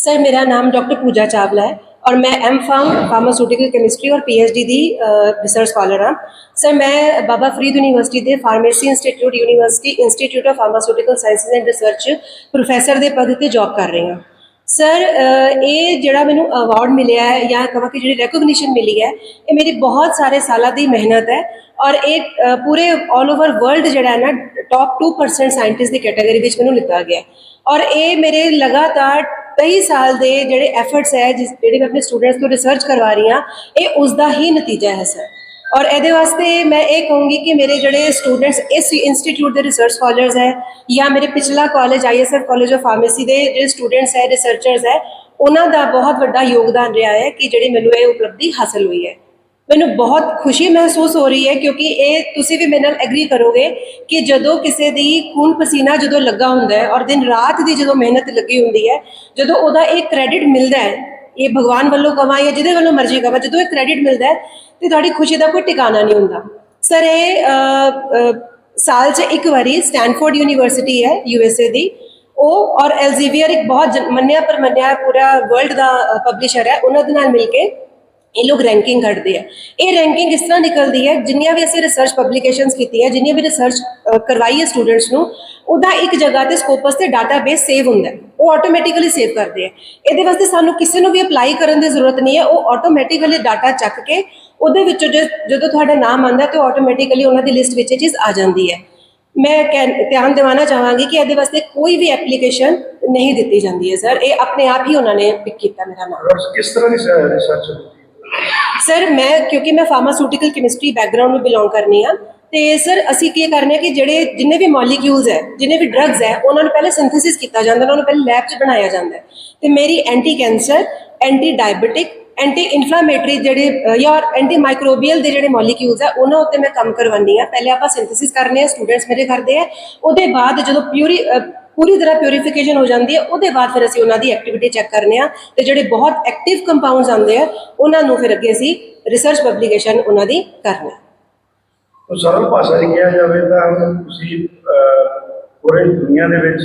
Sir ਮੇਰਾ ਨਾਮ doctor ਪੂਜਾ ਚਾਵਲਾ ਹੈ ਔਰ ਮੈਂ ਐਮ ਫਾਰਮ ਫਾਰਮਾਸਿਊਟੀਕਲ ਕੈਮਿਸਟਰੀ ਔਰ ਪੀਐਚਡੀ ਦੀ ਰਿਸਰਚ ਸਕਾਲਰ ਹਾਂ। ਸਰ ਮੈਂ ਬਾਬਾ ਫਰੀਦ ਯੂਨੀਵਰਸਿਟੀ ਦੇ pharmacy institute university institute of pharmaceutical sciences and research professor ਦੇ ਪਦ ਤੇ ਜੌਬ ਕਰ ਰਹੀ ਹਾਂ। ਸਰ ਇਹ ਜਿਹੜਾ ਮੈਨੂੰ ਅਵਾਰਡ ਮਿਲਿਆ ਹੈ ਜਾਂ ਕਹਾਂ ਕਿ ਜਿਹੜੀ ਰੈਕੋਗਨੀਸ਼ਨ ਮਿਲੀ ਹੈ, ਇਹ ਮੇਰੀ ਬਹੁਤ ਸਾਰੇ ਸਾਲਾਂ ਦੀ ਮਿਹਨਤ ਹੈ ਔਰ ਇਹ ਪੂਰੇ 올 ਓਵਰ ਵਰਲਡ ਜਿਹੜਾ ਹੈ ਨਾ ਟਾਪ 2% ਸਾਇੰਟਿਸਟ ਦੀ ਕੈਟਾਗਰੀ ਵਿੱਚ ਮੈਨੂੰ ਲਿਤਾ ਗਿਆ ਔਰ ਇਹ ਮੇਰੇ ਲਗਾਤਾਰ ਕਈ ਸਾਲ ਦੇ ਜਿਹੜੇ ਐਫਰਟਸ ਹੈ, ਜਿਸ ਜਿਹੜੇ ਮੈਂ ਆਪਣੇ ਸਟੂਡੈਂਟਸ ਤੋਂ ਰਿਸਰਚ ਕਰਵਾ ਰਹੀ ਹਾਂ, ਇਹ ਉਸ ਦਾ ਹੀ ਨਤੀਜਾ ਹੈ ਸਰ ਔਰ ਇਹਦੇ ਵਾਸਤੇ ਮੈਂ ਇਹ ਕਹੂੰਗੀ ਕਿ ਮੇਰੇ ਜਿਹੜੇ ਸਟੂਡੈਂਟਸ ਇਸ ਇੰਸਟੀਚਿਊਟ ਦੇ ਰਿਸਰਚ ਸਕਾਲਰਸ ਹੈ ਜਾਂ ਮੇਰੇ ਪਿਛਲਾ college ISF college of pharmacy ਦੇ ਜਿਹੜੇ ਸਟੂਡੈਂਟਸ ਹੈ ਰਿਸਰਚਰਸ ਹੈ, ਉਹਨਾਂ ਦਾ ਬਹੁਤ ਵੱਡਾ ਯੋਗਦਾਨ ਰਿਹਾ ਹੈ ਕਿ ਜਿਹੜੀ ਮੈਨੂੰ ਇਹ ਉਪਲਬਧੀ ਹਾਸਲ ਹੋਈ ਹੈ। ਮੈਨੂੰ ਬਹੁਤ ਖੁਸ਼ੀ ਮਹਿਸੂਸ ਹੋ ਰਹੀ ਹੈ ਕਿਉਂਕਿ ਇਹ ਤੁਸੀਂ ਵੀ ਮੇਰੇ ਨਾਲ ਐਗਰੀ ਕਰੋਗੇ ਕਿ ਜਦੋਂ ਕਿਸੇ ਦੀ ਖੂਨ ਪਸੀਨਾ ਜਦੋਂ ਲੱਗਾ ਹੁੰਦਾ ਹੈ ਔਰ ਦਿਨ ਰਾਤ ਦੀ ਜਦੋਂ ਮਿਹਨਤ ਲੱਗੀ ਹੁੰਦੀ ਹੈ, ਜਦੋਂ ਉਹਦਾ ਇਹ ਕ੍ਰੈਡਿਟ ਮਿਲਦਾ ਹੈ, ਇਹ ਭਗਵਾਨ ਵੱਲੋਂ ਕਵਾਂ ਜਾਂ ਜਿਹਦੇ ਵੱਲੋਂ ਮਰਜ਼ੀ ਕਵਾਂ, ਜਦੋਂ ਇਹ ਕ੍ਰੈਡਿਟ ਮਿਲਦਾ ਹੈ ਤੇ ਤੁਹਾਡੀ ਖੁਸ਼ੀ ਦਾ ਕੋਈ ਟਿਕਾਣਾ ਨਹੀਂ ਹੁੰਦਾ। ਸਰ ਇਹ ਸਾਲ 'ਚ ਇੱਕ ਵਾਰੀ ਸਟੈਨਫੋਰਡ ਯੂਨੀਵਰਸਿਟੀ ਹੈ ਯੂਐਸਏ ਦੀ। ਉਹ ਔਰ ਐਲਜ਼ੀਵੀਅਰ ਇੱਕ ਬਹੁਤ ਜਨ- ਮੰਨਿਆ ਪਰਮੰਨਿਆ ਪੂਰਾ ਵਰਲਡ ਦਾ ਪਬਲਿਸ਼ਰ ਹੈ, ਉਹਨਾਂ ਦੇ ਨਾਲ ਮਿਲ ਕੇ ਇਹ ਲੋਕ ਰੈਂਕਿੰਗ ਕੱਢਦੇ ਆ। ਇਹ ਰੈਂਕਿੰਗ ਇਸ ਤਰ੍ਹਾਂ ਨਿਕਲਦੀ ਹੈ, ਜਿੰਨੀਆਂ ਵੀ ਅਸੀਂ ਰਿਸਰਚ ਪਬਲੀਕੇਸ਼ਨਸ ਕੀਤੀ ਹੈ ਜਿੰਨੀਆਂ ਵੀ ਰਿਸਰਚ ਕਰਵਾਈ ਹੈ ਸਟੂਡੈਂਟਸ ਨੂੰ, ਉਹਦਾ ਇੱਕ ਜਗ੍ਹਾ ਤੇ ਸਕੋਪਸ ਤੇ ਡਾਟਾਬੇਸ ਸੇਵ ਹੁੰਦਾ ਉਹ ਆਟੋਮੈਟਿਕਲੀ ਸੇਵ ਕਰਦੇ ਆ। ਇਹਦੇ ਵਾਸਤੇ ਸਾਨੂੰ ਕਿਸੇ ਨੂੰ ਵੀ ਅਪਲਾਈ ਕਰਨ ਦੀ ਜ਼ਰੂਰਤ ਨਹੀਂ ਹੈ। ਉਹ ਆਟੋਮੈਟਿਕਲੀ ਡਾਟਾ ਚੱਕ ਕੇ ਉਹਦੇ ਵਿੱਚੋਂ ਜਦੋਂ ਤੁਹਾਡਾ ਨਾਮ ਆਉਂਦਾ ਤੇ ਆਟੋਮੈਟਿਕਲੀ ਉਹਨਾਂ ਦੀ ਲਿਸਟ ਵਿੱਚ ਇਹ ਚੀਜ਼ ਆ ਜਾਂਦੀ ਹੈ। ਮੈਂ ਕਹਿ- ਧਿਆਨ ਦਿਵਾਉਣਾ ਚਾਹਾਂਗੀ ਕਿ ਇਹਦੇ ਵਾਸਤੇ ਕੋਈ ਵੀ ਐਪਲੀਕੇਸ਼ਨ ਨਹੀਂ ਦਿੱਤੀ ਜਾਂਦੀ ਹੈ ਸਰ ਇਹ ਆਪਣੇ ਆਪ ਹੀ ਉਹਨਾਂ ਨੇ ਪਿਕ ਕੀਤਾ, ਮੇਰਾ ਨਾਮ। ਕਿਸ ਤਰ੍ਹਾਂ ਦੀ ਰਿਸਰਚ ਹੋਤੀ ਸਰ ਮੈਂ ਕਿਉਂਕਿ ਮੈਂ ਫਾਰਮਾਸਿਊਟੀਕਲ ਕੈਮਿਸਟਰੀ ਬੈਕਗ੍ਰਾਉਂਡ ਨੂੰ ਬਿਲੋਂਗ ਕਰਨੀ ਆ ਤੇ ਸਰ ਅਸੀਂ ਕੀ ਕਰਨੇ ਆ ਕਿ ਜਿਹੜੇ ਜਿੰਨੇ ਵੀ ਮੋਲੀਕਿਊਲਸ ਹੈ ਜਿੰਨੇ ਵੀ ਡਰੱਗਸ ਹੈ ਉਹਨਾਂ ਨੂੰ ਪਹਿਲੇ ਸਿੰਥੇਸਿਸ ਕੀਤਾ ਜਾਂਦਾ ਉਹਨਾਂ ਨੂੰ ਪਹਿਲੇ ਲੈਬ 'ਚ ਬਣਾਇਆ ਜਾਂਦਾ ਹੈ। ਤੇ ਮੇਰੀ anti cancer anti diabetic anti inflammatory ਜਿਹੜੇ ਅ, ਜਾਂ ਐਂਟੀ ਮਾਈਕਰੋਬੀਅਲ ਦੇ ਜਿਹੜੇ ਮੋਲੀਕਿਊਲਸ ਹੈ ਉਹਨਾਂ ਉੱਤੇ ਮੈਂ ਕੰਮ ਕਰਵਾਉਂਦੀ ਆ ਪਹਿਲੇ ਆਪਾਂ ਸਿੰਥੇਸਿਸ ਕਰਨੇ ਆ ਸਟੂਡੈਂਟਸ ਮੇਰੇ ਕਰਦੇ ਆ ਉਹਦੇ ਬਾਅਦ ਜਦੋਂ ਪਿਊਰੀ ਪੂਰੀ ਤਰ੍ਹਾਂ ਪਿਊਰੀਫਿਕੇਸ਼ਨ ਹੋ ਜਾਂਦੀ ਹੈ। ਉਹਦੇ ਬਾਅਦ ਫਿਰ ਅਸੀਂ ਉਹਨਾਂ ਦੀ ਐਕਟੀਵਿਟੀ ਚੈੱਕ ਕਰਨੇ ਆ ਤੇ ਜਿਹੜੇ ਬਹੁਤ ਐਕਟਿਵ ਕੰਪਾਊਂਡਸ ਆਉਂਦੇ ਆ ਉਹਨਾਂ ਨੂੰ ਫਿਰ ਅੱਗੇ ਅਸੀਂ ਰਿਸਰਚ ਪਬਲੀਕੇਸ਼ਨ ਉਹਨਾਂ ਦੀ ਕਰਨਾ ਤਾਂ ਸਰਲ ਭਾਸ਼ਾ 'ਚ ਕਿਹਾ ਜਾਵੇ ਤਾਂ ਤੁਸੀਂ ਪੂਰੇ ਦੁਨੀਆ ਦੇ ਵਿੱਚ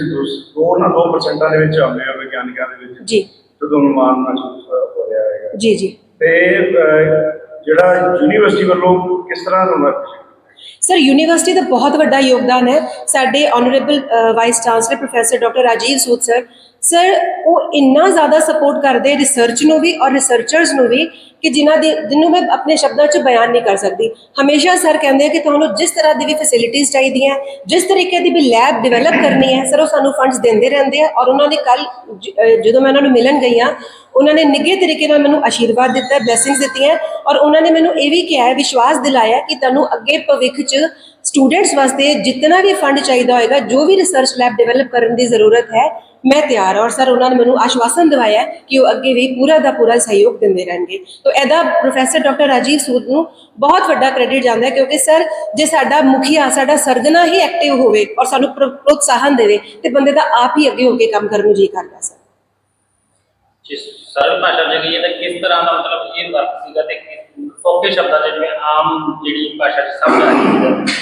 ਦੋ ਨਾ 2% ਦੇ ਵਿੱਚ ਆਉਂਦੇ ਹੋ ਵਿਗਿਆਨਿਕਾਂ ਦੇ ਵਿੱਚ। ਜੀ। ਜਦੋਂ ਅਨੁਮਾਨ ਮਹਿਸੂਸ ਹੋ ਰਿਹਾ ਹੈਗਾ। ਜੀ ਜੀ। ਤੇ ਜਿਹੜਾ ਯੂਨੀਵਰਸਿਟੀ ਵੱਲੋਂ ਕਿਸ ਤਰ੍ਹਾਂ ਦਾ ਹੁੰਦਾ ਸਰ ਯੂਨੀਵਰਸਿਟੀ ਦਾ ਬਹੁਤ ਵੱਡਾ ਯੋਗਦਾਨ ਹੈ। ਸਾਡੇ honourable vice chancellor professor doctor Rajiv Sood sir sir ਉਹ ਇੰਨਾ ਜ਼ਿਆਦਾ ਸਪੋਰਟ ਕਰਦੇ ਰਿਸਰਚ ਨੂੰ ਵੀ ਔਰ ਰਿਸਰਚਰਸ ਨੂੰ ਵੀ ਕਿ ਜਿਨ੍ਹਾਂ ਦੀ ਜਿਹਨੂੰ ਮੈਂ ਆਪਣੇ ਸ਼ਬਦਾਂ 'ਚ ਬਿਆਨ ਨਹੀਂ ਕਰ ਸਕਦੀ। ਹਮੇਸ਼ਾ ਸਰ ਕਹਿੰਦੇ ਆ ਕਿ ਤੁਹਾਨੂੰ ਜਿਸ ਤਰ੍ਹਾਂ ਦੀ ਵੀ ਫੈਸਿਲਿਟੀਆਂ ਚਾਹੀਦੀਆਂ, ਜਿਸ ਤਰੀਕੇ ਦੀ ਵੀ ਲੈਬ ਡਿਵੈਲਪ ਕਰਨੀ ਹੈ, ਸਰ ਉਹ ਸਾਨੂੰ ਫੰਡਸ ਦਿੰਦੇ ਰਹਿੰਦੇ ਆ ਔਰ ਉਹਨਾਂ ਨੇ ਕੱਲ ਜਦੋਂ ਮੈਂ ਉਹਨਾਂ ਨੂੰ ਮਿਲਣ ਗਈ ਹਾਂ, ਉਹਨਾਂ ਨੇ ਨਿੱਘੇ ਤਰੀਕੇ ਨਾਲ ਮੈਨੂੰ ਆਸ਼ੀਰਵਾਦ ਦਿੱਤਾ ਬਲੇਸਿੰਗਸ ਦਿੱਤੀਆਂ ਔਰ ਉਹਨਾਂ ਨੇ ਮੈਨੂੰ ਇਹ ਵੀ ਕਿਹਾ ਹੈ ਵਿਸ਼ਵਾਸ ਦਿਲਾਇਆ ਕਿ ਤੁਹਾਨੂੰ ਅੱਗੇ ਭਵਿੱਖ 'ਚ ਸਟੂਡੈਂਟਸ ਵਾਸਤੇ ਜਿੰਨਾ ਵੀ ਫੰਡ ਚਾਹੀਦਾ ਹੋਏਗਾ, ਜੋ ਵੀ ਰਿਸਰਚ ਲੈਬ ਡਿਵੈਲਪ ਕਰਨ ਦੀ ਜ਼ਰੂਰਤ ਹੈ ਮੈਂ ਤਿਆਰ ਔਰ ਸਰ ਉਹਨਾਂ ਨੇ ਮੈਨੂੰ ਆਸ਼ਵਾਸਨ ਦਿਵਾਇਆ ਕਿ ਉਹ ਅੱਗੇ ਵੀ ਪੂਰਾ ਦਾ ਪੂਰਾ ਸਹਿਯੋਗ ਦਿੰਦੇ ਰਹਿਣਗੇ। ਤੋਂ ਇਹਦਾ ਪ੍ਰੋਫੈਸਰ ਡਾਕਟਰ ਰਾਜੀਵ ਸੂਦ ਨੂੰ ਬਹੁਤ ਵੱਡਾ ਕ੍ਰੈਡਿਟ ਜਾਂਦਾ ਕਿਉਂਕਿ ਸਰ ਜੇ ਸਾਡਾ ਮੁਖੀਆ, ਸਾਡਾ ਸਰਗਨਾ ਹੀ ਐਕਟਿਵ ਹੋਵੇ ਔਰ ਸਾਨੂੰ ਪ੍ਰੋਤਸਾਹਨ ਦੇਵੇ, ਤੇ ਬੰਦੇ ਦਾ ਆਪ ਹੀ ਅੱਗੇ ਹੋ ਕੇ ਕੰਮ ਕਰਨ ਨੂੰ ਜੀ ਕਰਦਾ ਸਰ। ਜਿਸ ਸਰਲ ਭਾਸ਼ਾ ਚ ਕਹੀਏ ਤਾਂ ਕਿਸ ਤਰ੍ਹਾਂ ਦਾ ਮਤਲਬ ਇਹ ਵਰਕ ਸੀਗਾ ਤੇ ਸੌਖੇ ਸ਼ਬਦਾਂ ਚ ਜਿਵੇਂ ਆਮ ਜਿਹੜੀ ਭਾਸ਼ਾ ਚ ਸਮਝ ਆ ਰਹੀ ਹੈ?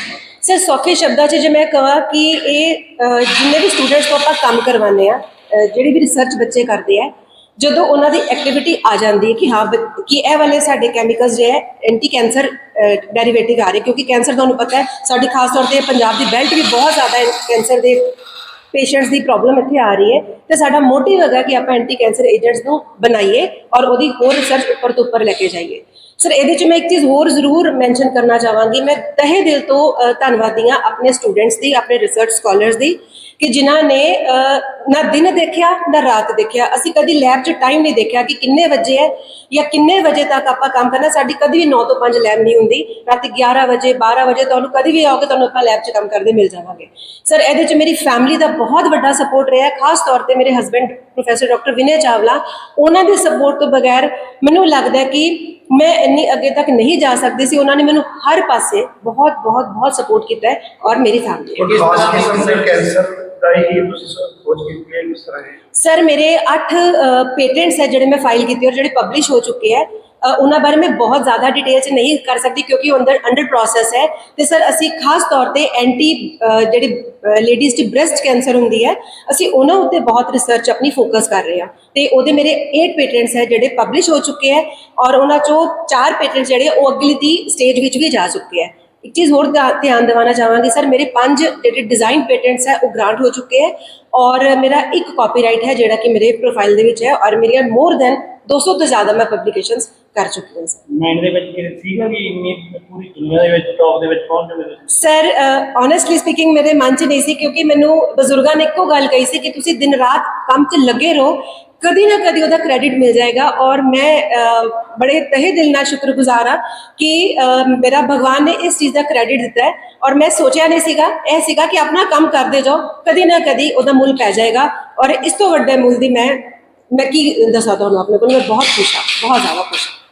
ਸਰ, ਸੌਖੇ ਸ਼ਬਦਾਂ 'ਚ ਜੇ ਮੈਂ ਕਹਾਂ ਕਿ ਇਹ ਜਿੰਨੇ ਵੀ ਸਟੂਡੈਂਟਸ ਤੋਂ ਆਪਾਂ ਕੰਮ ਕਰਵਾਉਂਦੇ ਆ ਜਿਹੜੀ ਵੀ ਰਿਸਰਚ ਬੱਚੇ ਕਰਦੇ ਆ, ਜਦੋਂ ਉਹਨਾਂ ਦੀ ਐਕਟੀਵਿਟੀ ਆ ਜਾਂਦੀ ਹੈ ਕਿ ਹਾਂ, ਬ- ਕਿ ਇਹ ਵਾਲੇ ਸਾਡੇ ਕੈਮੀਕਲਸ ਜੇ ਹੈ ਐਂਟੀ ਕੈਂਸਰ ਡੈਰੀਵੇਟਿਵ ਆ ਰਹੇ, ਕਿਉਂਕਿ ਕੈਂਸਰ ਤੁਹਾਨੂੰ ਪਤਾ ਹੈ, ਸਾਡੀ ਖਾਸ ਤੌਰ ਤੇ ਪੰਜਾਬ ਦੀ ਬੈਲਟ ਵੀ ਬਹੁਤ ਜ਼ਿਆਦਾ ਕੈਂਸਰ ਦੇ ਪੇਸ਼ੈਂਟਸ ਦੀ ਪ੍ਰੋਬਲਮ ਇੱਥੇ ਆ ਰਹੀ ਹੈ, ਤੇ ਸਾਡਾ ਮੋਟਿਵ ਹੈਗਾ ਕਿ ਆਪਾਂ ਐਂਟੀ ਕੈਂਸਰ ਏਜੰਟਸ ਨੂੰ ਬਣਾਈਏ ਔਰ ਉਹਦੀ ਹੋਰ ਰਿਸਰਚ ਉੱਪਰ ਤੋਂ ਉੱਪਰ ਲੈ ਕੇ ਜਾਈਏ। ਸਰ, ਇਹਦੇ 'ਚ ਮੈਂ ਇੱਕ ਚੀਜ਼ ਹੋਰ ਜ਼ਰੂਰ ਮੈਂਸ਼ਨ ਕਰਨਾ ਚਾਹਾਂਗੀ। ਮੈਂ ਤਹਿ ਦਿਲ ਤੋਂ ਧੰਨਵਾਦੀ ਹਾਂ ਆਪਣੇ ਸਟੂਡੈਂਟਸ ਦੀ, ਆਪਣੇ ਰਿਸਰਚ ਸਕਾਲਰਸ ਦੀ। ਕਿ ਜਿਨ੍ਹਾਂ ਨੇ ਨਾ ਦਿਨ ਦੇਖਿਆ, ਨਾ ਰਾਤ ਦੇਖਿਆ। ਅਸੀਂ ਕਦੀ ਲੈਬ 'ਚ ਟਾਈਮ ਨਹੀਂ ਦੇਖਿਆ ਕਿ ਕਿੰਨੇ ਵਜੇ ਹੈ ਜਾਂ ਕਿੰਨੇ ਵਜੇ ਤੱਕ ਆਪਾਂ ਕੰਮ ਕਰਨਾ। ਸਾਡੀ ਕਦੀ ਵੀ 9 ਤੋਂ 5 ਲੈਬ ਨਹੀਂ ਹੁੰਦੀ। ਰਾਤੀ 11 ਵਜੇ 12 ਵਜੇ ਤੁਹਾਨੂੰ ਕਦੀ ਵੀ ਆਓਗੇ, ਤੁਹਾਨੂੰ ਆਪਾਂ ਲੈਬ 'ਚ ਕੰਮ ਕਰਦੇ ਮਿਲ ਜਾਵਾਂਗੇ। ਸਰ ਇਹਦੇ 'ਚ ਮੇਰੀ ਫੈਮਿਲੀ ਦਾ ਬਹੁਤ ਵੱਡਾ ਸਪੋਰਟ ਰਿਹਾ ਖਾਸ ਤੌਰ ਤੇ ਮੇਰੇ husband professor doctor Vinay Chawla ਉਹਨਾਂ ਦੇ ਸਪੋਰਟ ਤੋਂ ਬਗੈਰ ਮੈਨੂੰ ਲੱਗਦਾ ਕਿ ਮੈਂ ਇੰਨੀ ਅੱਗੇ ਤੱਕ ਨਹੀਂ ਜਾ ਸਕਦੀ ਸੀ। ਉਹਨਾਂ ਨੇ ਮੈਨੂੰ ਹਰ ਪਾਸੇ ਬਹੁਤ ਬਹੁਤ ਬਹੁਤ ਸਪੋਰਟ ਕੀਤਾ ਹੈ ਔਰ ਮੇਰੀ ਫੈਮਿਲੀ ਦਾ ਹੀ ਤੁਸੀਂ ਖੋਜ ਕੀਤੀ ਹੈ ਕਿਸ ਤਰ੍ਹਾਂ ਹੈ ਸਰ ਮੇਰੇ 8 ਪੇਟੈਂਟਸ ਹੈ ਜਿਹੜੇ ਮੈਂ ਫਾਈਲ ਕੀਤੇ ਔਰ ਜਿਹੜੇ ਪਬਲਿਸ਼ ਹੋ ਚੁੱਕੇ ਹੈ ਉਹਨਾਂ ਬਾਰੇ ਮੈਂ ਬਹੁਤ ਜ਼ਿਆਦਾ ਡਿਟੇਲ 'ਚ ਨਹੀਂ ਕਰ ਸਕਦੀ ਕਿਉਂਕਿ ਉਹ ਅੰਦਰ ਅੰਡਰ ਪ੍ਰੋਸੈਸ ਹੈ ਤੇ ਸਰ ਅਸੀਂ ਖਾਸ ਤੌਰ ਤੇ ਐਂਟੀ ਜਿਹੜੇ ਲੇਡੀਜ਼ ਦੀ ਬ੍ਰੈਸਟ ਕੈਂਸਰ ਹੁੰਦੀ ਹੈ, ਅਸੀਂ ਉਹਨਾਂ ਉੱਤੇ ਬਹੁਤ ਰਿਸਰਚ ਆਪਣੀ ਫੋਕਸ ਕਰ ਰਹੇ ਹਾਂ ਤੇ ਉਹਦੇ ਮੇਰੇ 8 ਪੇਟੈਂਟਸ ਹੈ ਜਿਹੜੇ ਪਬਲਿਸ਼ ਹੋ ਚੁੱਕੇ ਹੈ ਔਰ ਉਹਨਾਂ ਚੋਂ 4 ਪੇਟੈਂਟ ਜਿਹੜੇ ਉਹ ਅਗਲੀ ਦੀ ਸਟੇਜ ਵਿੱਚ ਵੀ ਜਾ ਚੁੱਕੇ ਹੈ। ਇੱਕ ਚੀਜ਼ ਹੋਰ ਧਿਆ- ਧਿਆਨ ਦਿਵਾਉਣਾ ਚਾਹਾਂਗੀ ਸਰ ਮੇਰੇ ਪੰਜ ਜਿਹੜੇ ਡਿਜ਼ਾਈਨ ਪੇਟੈਂਟਸ ਹੈ ਉਹ ਗ੍ਰਾਂਟ ਹੋ ਚੁੱਕੇ ਹੈ ਔਰ ਮੇਰਾ ਇੱਕ ਕਾਪੀਰਾਈਟ ਹੈ ਜਿਹੜਾ ਕਿ ਮੇਰੇ ਪ੍ਰੋਫਾਈਲ ਦੇ ਵਿੱਚ ਹੈ ਔਰ ਮੇਰੀਆਂ ਮੋਰ ਦੈਨ 200 ਤੋਂ ਜ਼ਿਆਦਾ ਮੈਂ ਪਬਲੀਕੇਸ਼ਨਸ ਕਰ ਚੁੱਕੀ ਹਾਂ ਸਰ। ਮਾਈਂਡ ਦੇ ਵਿੱਚ ਕਿਤੇ ਸੀਗਾ ਕਿ ਇੰਨੀ ਪੂਰੀ ਦੁਨੀਆ ਦੇ ਵਿੱਚ ਟੌਪ ਦੇ ਵਿੱਚ ਪਹੁੰਚ ਜਾਵੇ ਸਰ ਓਨੈਸਟਲੀ ਸਪੀਕਿੰਗ ਮੇਰੇ ਮਨ 'ਚ ਨਹੀਂ ਸੀ ਕਿਉਂਕਿ ਮੈਨੂੰ ਬਜ਼ੁਰਗਾਂ ਨੇ ਇੱਕੋ ਗੱਲ ਕਹੀ ਸੀ ਕਿ ਤੁਸੀਂ ਦਿਨ ਰਾਤ ਕੰਮ 'ਚ ਲੱਗੇ ਰਹੋ ਕਦੀ ਨਾ ਕਦੀ ਉਹਦਾ ਕ੍ਰੈਡਿਟ ਮਿਲ ਜਾਏਗਾ ਔਰ ਮੈਂ ਬੜੇ ਤਹਿ ਦਿਲ ਨਾਲ ਸ਼ੁਕਰਗੁਜ਼ਾਰ ਹਾਂ ਕਿ ਮੇਰਾ ਭਗਵਾਨ ਨੇ ਇਸ ਚੀਜ਼ ਦਾ ਕ੍ਰੈਡਿਟ ਦਿੱਤਾ ਹੈ ਔਰ ਮੈਂ ਸੋਚਿਆ ਨਹੀਂ ਸੀਗਾ ਇਹ ਸੀਗਾ ਕਿ ਆਪਣਾ ਕੰਮ ਕਰਦੇ ਜਾਓ ਕਦੀ ਨਾ ਕਦੀ ਉਹਦਾ ਮੁੱਲ ਪੈ ਜਾਏਗਾ ਔਰ ਇਸ ਤੋਂ ਵੱਡੇ ਮੁੱਲ ਦੀ ਮੈਂ ਮੈਂ ਕੀ ਦੱਸਾਂ ਤੁਹਾਨੂੰ ਆਪਣੇ ਕੋਲ ਮੈਂ ਬਹੁਤ ਖੁਸ਼ ਹਾਂ ਬਹੁਤ ਜ਼ਿਆਦਾ ਖੁਸ਼ ਹਾਂ